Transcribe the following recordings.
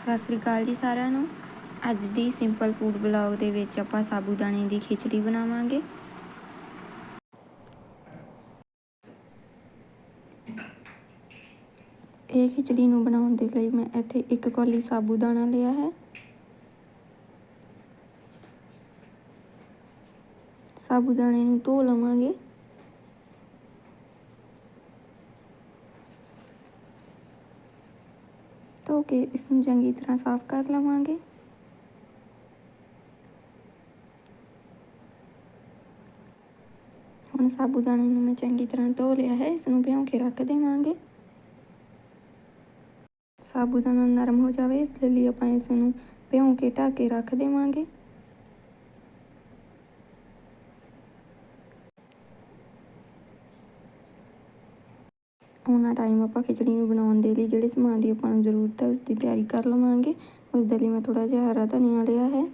ਸਤਿ ਸ੍ਰੀ ਅਕਾਲ ਜੀ ਸਾਰਿਆਂ ਨੂੰ। ਅੱਜ ਦੀ ਸਿੰਪਲ ਫੂਡ ਬਲੌਗ ਦੇ ਵਿੱਚ ਆਪਾਂ ਸਾਬੂਦਾਣੇ ਦੀ ਖਿਚੜੀ ਬਣਾਵਾਂਗੇ। ਇਹ ਖਿਚੜੀ ਨੂੰ ਬਣਾਉਣ ਦੇ ਲਈ ਮੈਂ ਇੱਥੇ ਇੱਕ ਕੌਲੀ ਸਾਬੂਦਾਣਾ ਲਿਆ ਹੈ। ਸਾਬੂਦਾਣੇ ਨੂੰ ਧੋ ਲਵਾਂਗੇ। ਧੋ ਕੇ ਇਸ ਨੂੰ ਚੰਗੀ ਤਰ੍ਹਾਂ ਸਾਫ਼ ਕਰ ਲਵਾਂਗੇ। ਹੁਣ ਸਾਬੂਦਾਣੇ ਨੂੰ ਮੈਂ ਚੰਗੀ ਤਰ੍ਹਾਂ ਧੋ ਲਿਆ ਹੈ, ਇਸ ਨੂੰ ਭਿਉਂ ਕੇ ਰੱਖ ਦੇਵਾਂਗੇ। ਸਾਬੂਦਾਨਾ ਨਰਮ ਹੋ ਜਾਵੇ, ਇਸ ਲਈ ਆਪਾਂ ਇਸ ਨੂੰ ਭਿਉਂ ਕੇ ਢੱਕ ਕੇ ਰੱਖ ਦੇਵਾਂਗੇ। ਉਹਨਾਂ ਟਾਈਮ ਆਪਾਂ ਖਿਚੜੀ ਨੂੰ ਬਣਾਉਣ ਦੇ ਲਈ ਜਿਹੜੇ ਸਮਾਨ ਦੀ ਆਪਾਂ ਨੂੰ ਜ਼ਰੂਰਤ ਹੈ ਉਸ ਦੀ ਤਿਆਰੀ ਕਰ ਲਵਾਂਗੇ। ਉਸ ਦੇ ਲਈ ਮੈਂ ਥੋੜਾ ਜਿਹਾ ਹਰਾ ਧਨੀਆ ਲਿਆ ਹੈ,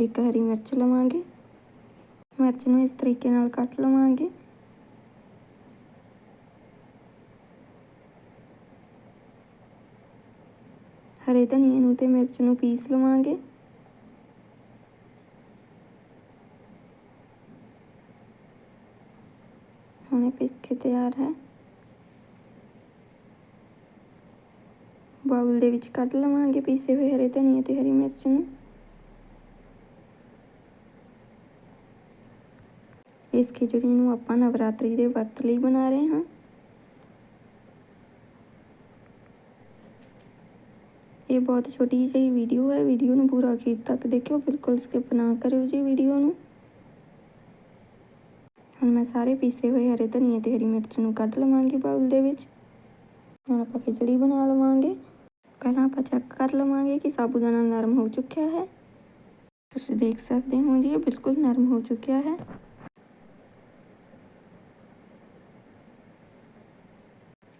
ਇੱਕ ਹਰੀ ਮਿਰਚ ਲਵਾਂਗੇ। ਮਿਰਚ ਨੂੰ ਇਸ ਤਰੀਕੇ ਨਾਲ ਕੱਟ ਲਵਾਂਗੇ। ਹਰੇ ਧਨੀਏ ਨੂੰ ਤੇ ਮਿਰਚ ਨੂੰ ਪੀਸ ਲਵਾਂਗੇ। ਹੁਣੇ ਪੀਸ ਕੇ ਤਿਆਰ ਹੈ। ਬਾਉਲ ਦੇ ਵਿੱਚ ਕੱਢ ਲਵਾਂਗੇ ਪੀਸੇ ਹੋਏ ਹਰੇ ਧਨੀਆ ਤੇ ਹਰੀ ਮਿਰਚ ਨੂੰ। ਇਸ ਖਿਚੜੀ ਨੂੰ ਆਪਾਂ ਨਵਰਾਤਰੀ ਦੇ ਵਰਤ ਲਈ ਬਣਾ ਰਹੇ ਹਾਂ। ਇਹ ਬਹੁਤ ਛੋਟੀ ਜਿਹੀ ਵੀਡੀਓ ਹੈ, ਵੀਡੀਓ ਨੂੰ ਪੂਰਾ ਅਖੀਰ ਤੱਕ ਦੇਖਿਓ, ਬਿਲਕੁਲ ਸਕਿਪ ਨਾ ਕਰਿਓ ਜੀ ਵੀਡੀਓ ਨੂੰ। ਹੁਣ ਮੈਂ ਸਾਰੇ ਪੀਸੇ ਹੋਏ ਹਰੇ ਧਨੀਏ ਤੇ ਹਰੀ ਮਿਰਚ ਨੂੰ ਕੱਢ ਲਵਾਂਗੀ ਬਾਉਲ ਦੇ ਵਿੱਚ। ਹੁਣ ਆਪਾਂ ਖਿਚੜੀ ਬਣਾ ਲਵਾਂਗੇ। ਪਹਿਲਾਂ ਆਪਾਂ ਚੈੱਕ ਕਰ ਲਵਾਂਗੇ ਕਿ ਸਾਬੂਦਾਨਾ ਨਰਮ ਹੋ ਚੁੱਕਿਆ ਹੈ। ਤੁਸੀਂ ਦੇਖ ਸਕਦੇ ਹੋ ਜੀ, ਇਹ ਬਿਲਕੁਲ ਨਰਮ ਹੋ ਚੁੱਕਿਆ ਹੈ।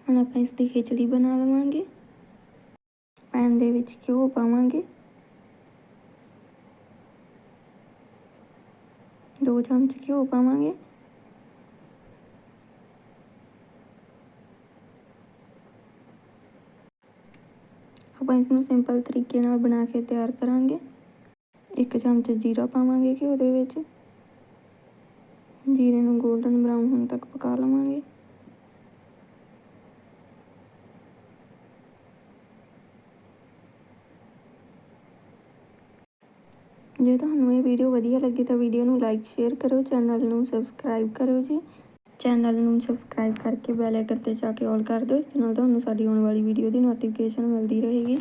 ਹੁਣ ਆਪਾਂ ਇਸ ਦੀ ਖਿਚੜੀ ਬਣਾ ਲਵਾਂਗੇ। ਪੈਨ ਦੇ ਵਿੱਚ ਘਿਓ ਪਾਵਾਂਗੇ। ਦੋ ਚਮਚ ਘਿਓ ਪਾਵਾਂਗੇ। ਆਪਾਂ ਇਸ ਨੂੰ ਸਿੰਪਲ ਤਰੀਕੇ ਨਾਲ ਬਣਾ ਕੇ ਤਿਆਰ ਕਰਾਂਗੇ। ਇੱਕ ਚਮਚ ਜੀਰਾ ਪਾਵਾਂਗੇ ਘਿਓ ਦੇ ਵਿੱਚ। ਜੀਰੇ ਨੂੰ 골ਡਨ ਬਰਾਊਨ ਹੋਣ ਤੱਕ ਪਕਾ ਲਵਾਂਗੇ। ਜੇ ਤੁਹਾਨੂੰ ਇਹ ਵੀਡੀਓ ਵਧੀਆ ਲੱਗੀ ਤਾਂ ਵੀਡੀਓ ਨੂੰ ਲਾਈਕ ਸ਼ੇਅਰ ਕਰੋ ਚੈਨਲ ਨੂੰ ਸਬਸਕ੍ਰਾਈਬ ਕਰੋ ਜੀ। ਚੈਨਲ ਨੂੰ ਸਬਸਕ੍ਰਾਈਬ ਕਰਕੇ ਬੈਲ ਆਈਕਨ ਤੇ ਜਾ ਕੇ ਆਲ ਕਰ ਦਿਓ। ਇਸ ਦੇ ਨਾਲ ਤੁਹਾਨੂੰ ਸਾਡੀ ਆਉਣ ਵਾਲੀ ਵੀਡੀਓ ਦੀ ਨੋਟੀਫਿਕੇਸ਼ਨ ਮਿਲਦੀ ਰਹੇਗੀ।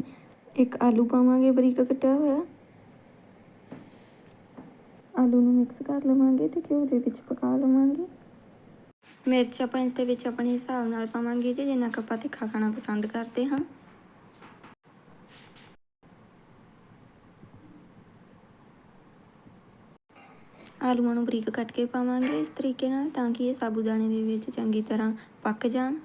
ਇੱਕ ਆਲੂ ਪਾਵਾਂਗੇ, ਬਰੀਕ ਕੱਟਿਆ ਹੋਇਆ। ਆਲੂ ਨੂੰ ਮਿਕਸ ਕਰ ਲਵਾਂਗੇ ਤੇ ਘਿਓ ਦੇ ਵਿੱਚ ਪਕਾ ਲਵਾਂਗੇ। ਮਿਰਚ ਆਪਾਂ ਇਸ ਦੇ ਵਿੱਚ ਆਪਣੇ ਹਿਸਾਬ ਨਾਲ ਪਾਵਾਂਗੇ ਜੀ, ਜਿੰਨਾ ਕੁ ਆਪਾਂ ਤਿੱਖਾ ਖਾਣਾ ਪਸੰਦ ਕਰਦੇ ਹਾਂ। ਆਲੂਆਂ ਨੂੰ ਬਰੀਕ ਕੱਟ ਕੇ ਪਾਵਾਂਗੇ ਇਸ ਤਰੀਕੇ ਨਾਲ ਤਾਂ ਕਿ ਇਹ ਸਾਬੂਦਾਨੇ ਦੇ ਵਿੱਚ ਚੰਗੀ ਤਰ੍ਹਾਂ ਪੱਕ ਜਾਣ।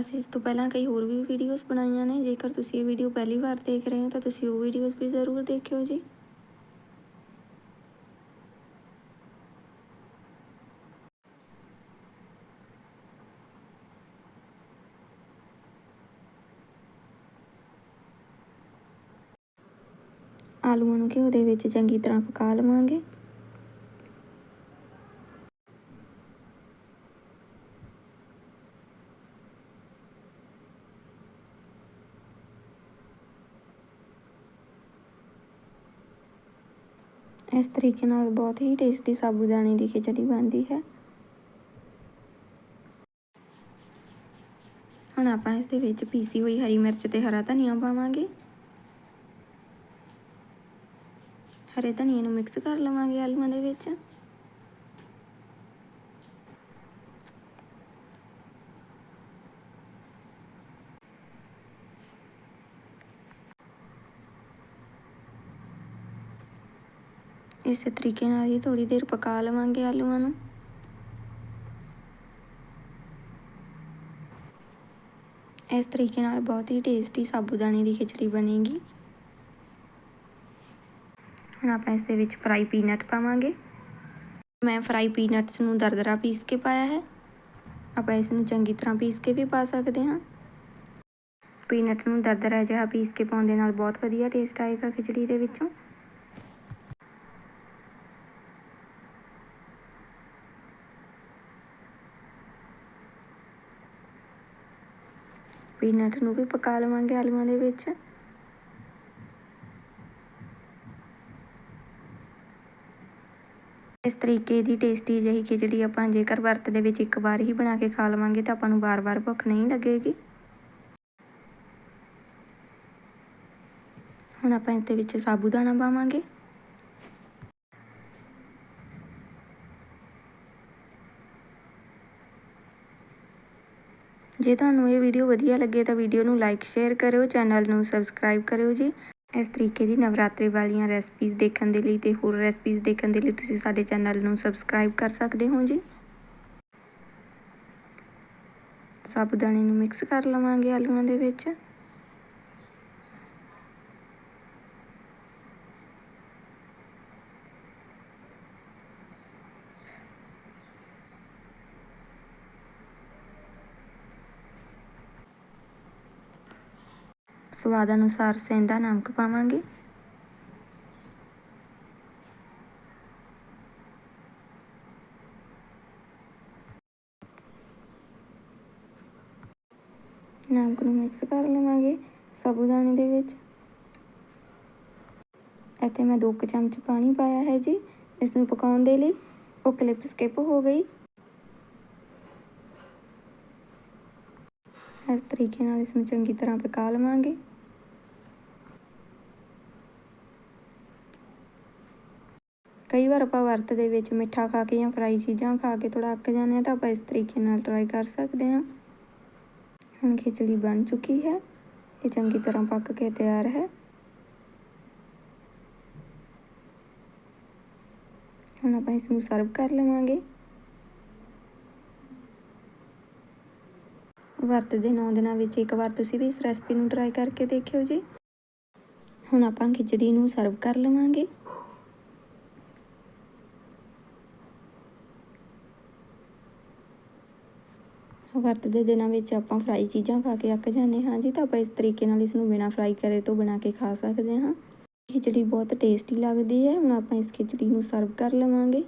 ਅਸੀਂ ਇਸ ਤੋਂ ਪਹਿਲਾਂ ਕਈ ਹੋਰ ਵੀ ਵੀਡੀਓਜ਼ ਬਣਾਈਆਂ ਨੇ। ਜੇਕਰ ਤੁਸੀਂ ਇਹ ਵੀਡੀਓ ਪਹਿਲੀ ਵਾਰ ਦੇਖ ਰਹੇ ਹੋ ਤਾਂ ਤੁਸੀਂ ਉਹ ਵੀਡੀਓਜ਼ ਵੀ ਜ਼ਰੂਰ ਦੇਖਿਓ ਜੀ। ਆਲੂਆਂ ਨੂੰ ਘਿਓ ਦੇ ਵਿੱਚ ਚੰਗੀ ਤਰ੍ਹਾਂ ਪਕਾ ਲਵਾਂਗੇ। ਇਸ ਤਰੀਕੇ ਨਾਲ ਬਹੁਤ ਹੀ ਟੇਸਟੀ ਸਾਬੂਦਾਨੇ ਦੀ ਖਿਚੜੀ ਬਣਦੀ ਹੈ। ਹੁਣ ਆਪਾਂ ਇਸ ਦੇ ਵਿੱਚ ਪੀਸੀ ਹੋਈ ਹਰੀ ਮਿਰਚ ਤੇ ਹਰਾ ਧਨੀਆ ਪਾਵਾਂਗੇ। ਹਰੇ ਧਨੀਏ ਨੂੰ ਮਿਕਸ ਕਰ ਲਵਾਂਗੇ ਆਲੂਆਂ ਦੇ ਵਿੱਚ। ਇਸੇ ਤਰੀਕੇ ਨਾਲ ਹੀ ਥੋੜੀ ਦੇਰ ਪਕਾ ਲਵਾਂਗੇ ਆਲੂਆਂ ਨੂੰ। ਇਸ ਤਰੀਕੇ ਨਾਲ ਬਹੁਤ ਹੀ ਟੇਸਟੀ ਸਾਬੂਦਾਨੇ ਦੀ ਖਿਚੜੀ ਬਣੇਗੀ। ਹੁਣ ਆਪਾਂ ਇਸ ਦੇ ਵਿੱਚ ਫਰਾਈ ਪੀਨਟ ਪਾਵਾਂਗੇ। ਮੈਂ ਫਰਾਈ ਪੀਨਟਸ ਨੂੰ ਦਰਦਰਾ ਪੀਸ ਕੇ ਪਾਇਆ ਹੈ। ਆਪਾਂ ਇਸ ਨੂੰ ਚੰਗੀ ਤਰ੍ਹਾਂ ਪੀਸ ਕੇ ਵੀ ਪਾ ਸਕਦੇ ਹਾਂ। ਪੀਨਟ ਨੂੰ ਦਰਦਰਾ ਜਿਹਾ ਪੀਸ ਕੇ ਪਾਉਣ ਦੇ ਨਾਲ ਬਹੁਤ ਵਧੀਆ ਟੇਸਟ ਆਏਗਾ ਖਿਚੜੀ ਦੇ ਵਿੱਚੋਂ। ਪੀਨਟ ਨੂੰ ਵੀ ਪਕਾ ਲਵਾਂਗੇ ਆਲੂਆਂ ਦੇ ਵਿੱਚ। ਇਸ ਤਰੀਕੇ ਦੀ ਟੇਸਟੀ ਜਿਹੀ ਖਿਚੜੀ ਆਪਾਂ ਜੇਕਰ ਵਰਤ ਦੇ ਵਿੱਚ ਇੱਕ ਵਾਰ ਹੀ ਬਣਾ ਕੇ ਖਾ ਲਵਾਂਗੇ ਤਾਂ ਆਪਾਂ ਨੂੰ ਵਾਰ-ਵਾਰ ਭੁੱਖ ਨਹੀਂ ਲੱਗੇਗੀ। ਹੁਣ ਆਪਾਂ ਇਸ ਦੇ ਵਿੱਚ ਸਾਬੂਦਾਨਾ ਪਾਵਾਂਗੇ। ਜੇ ਤੁਹਾਨੂੰ ਇਹ ਵੀਡੀਓ ਵਧੀਆ ਲੱਗੇ ਤਾਂ ਵੀਡੀਓ ਨੂੰ ਲਾਈਕ ਸ਼ੇਅਰ ਕਰਿਓ ਚੈਨਲ ਨੂੰ ਸਬਸਕ੍ਰਾਈਬ ਕਰਿਓ ਜੀ। ਇਸ ਤਰੀਕੇ ਦੀ ਨਵਰਾਤਰੀ ਵਾਲੀਆਂ ਰੈਸਪੀਜ਼ ਦੇਖਣ ਦੇ ਲਈ ਤੇ ਹੋਰ ਰੈਸਪੀਜ਼ ਦੇਖਣ ਦੇ ਲਈ ਤੁਸੀਂ ਸਾਡੇ ਚੈਨਲ ਨੂੰ ਸਬਸਕ੍ਰਾਈਬ ਕਰ ਸਕਦੇ ਹੋ ਜੀ। ਸਾਬੂਦਾਨੇ ਨੂੰ ਮਿਕਸ ਕਰ ਲਵਾਂਗੇ ਆਲੂਆਂ ਦੇ ਵਿੱਚ। ਸਵਾਦ ਅਨੁਸਾਰ ਸੈਂਦਾ ਨਮਕ ਪਾਵਾਂਗੇ। ਨਮਕ ਨੂੰ ਮਿਕਸ ਕਰ ਲਵਾਂਗੇ ਸਾਬੂਦਾਨੇ ਦੇ ਵਿੱਚ। ਇੱਥੇ ਮੈਂ 2 ਚਮਚ ਪਾਣੀ ਪਾਇਆ ਹੈ ਜੀ ਇਸ ਨੂੰ ਪਕਾਉਣ ਦੇ ਲਈ। ਉਹ ਕਲਿੱਪ ਸਕਿਪ ਹੋ ਗਈ। ਇਸ ਤਰੀਕੇ ਨਾਲ ਇਸ ਨੂੰ ਚੰਗੀ ਤਰ੍ਹਾਂ ਪਕਾ ਲਵਾਂਗੇ। ਕਈ ਵਾਰ ਆਪਾਂ ਵਰਤ ਦੇ ਵਿੱਚ ਮਿੱਠਾ ਖਾ ਕੇ ਜਾਂ ਫਰਾਈ ਚੀਜ਼ਾਂ ਖਾ ਕੇ ਥੋੜਾ ਅੱਕ ਜਾਂਦੇ ਹਾਂ ਤਾਂ ਆਪਾਂ ਇਸ ਤਰੀਕੇ ਨਾਲ ਟਰਾਈ ਕਰ ਸਕਦੇ ਹਾਂ। ਹੁਣ ਖਿਚੜੀ ਬਣ ਚੁੱਕੀ ਹੈ। ਇਹ ਚੰਗੀ ਤਰ੍ਹਾਂ ਪੱਕ ਕੇ ਤਿਆਰ ਹੈ। ਹੁਣ ਆਪਾਂ ਇਸ ਨੂੰ ਸਰਵ ਕਰ ਲਵਾਂਗੇ। ਵਰਤ ਦੇ 9 ਦਿਨਾਂ ਵਿੱਚ ਇੱਕ ਵਾਰ ਤੁਸੀਂ ਵੀ ਇਸ ਰੈਸਪੀ ਨੂੰ ਟਰਾਈ ਕਰਕੇ ਦੇਖਿਓ ਜੀ। ਹੁਣ ਆਪਾਂ ਖਿਚੜੀ ਨੂੰ ਸਰਵ ਕਰ ਲਵਾਂਗੇ। ਵਰਤ ਦੇ ਦਿਨਾਂ ਵਿੱਚ ਆਪਾਂ ਫਰਾਈ ਚੀਜ਼ਾਂ ਖਾ ਕੇ ਅੱਕ ਜਾਂਦੇ ਹਾਂ ਜੀ ਤਾਂ ਆਪਾਂ ਇਸ ਤਰੀਕੇ ਨਾਲ ਇਸ ਨੂੰ ਬਿਨਾਂ ਫਰਾਈ ਕਰੇ ਤੋਂ ਬਣਾ ਕੇ ਖਾ ਸਕਦੇ ਹਾਂ। ਖਿਚੜੀ ਬਹੁਤ ਟੇਸਟੀ ਲੱਗਦੀ ਹੈ। ਹੁਣ ਆਪਾਂ ਇਸ ਖਿਚੜੀ ਨੂੰ ਸਰਵ ਕਰ ਲਵਾਂਗੇ।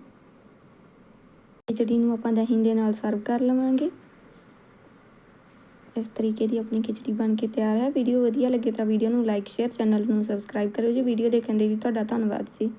ਖਿਚੜੀ ਨੂੰ ਆਪਾਂ ਦਹੀਂ ਦੇ ਨਾਲ ਸਰਵ ਕਰ ਲਵਾਂਗੇ। ਇਸ ਤਰੀਕੇ ਦੀ ਆਪਣੀ ਖਿਚੜੀ ਬਣ ਕੇ ਤਿਆਰ ਹੈ। ਵੀਡੀਓ ਵਧੀਆ ਲੱਗੇ ਤਾਂ ਵੀਡੀਓ ਨੂੰ ਲਾਈਕ, ਸ਼ੇਅਰ, ਚੈਨਲ ਨੂੰ ਸਬਸਕ੍ਰਾਈਬ ਕਰਿਓ ਜੀ। ਵੀਡੀਓ ਦੇਖਣ ਦੇ ਲਈ ਤੁਹਾਡਾ ਧੰਨਵਾਦ ਜੀ।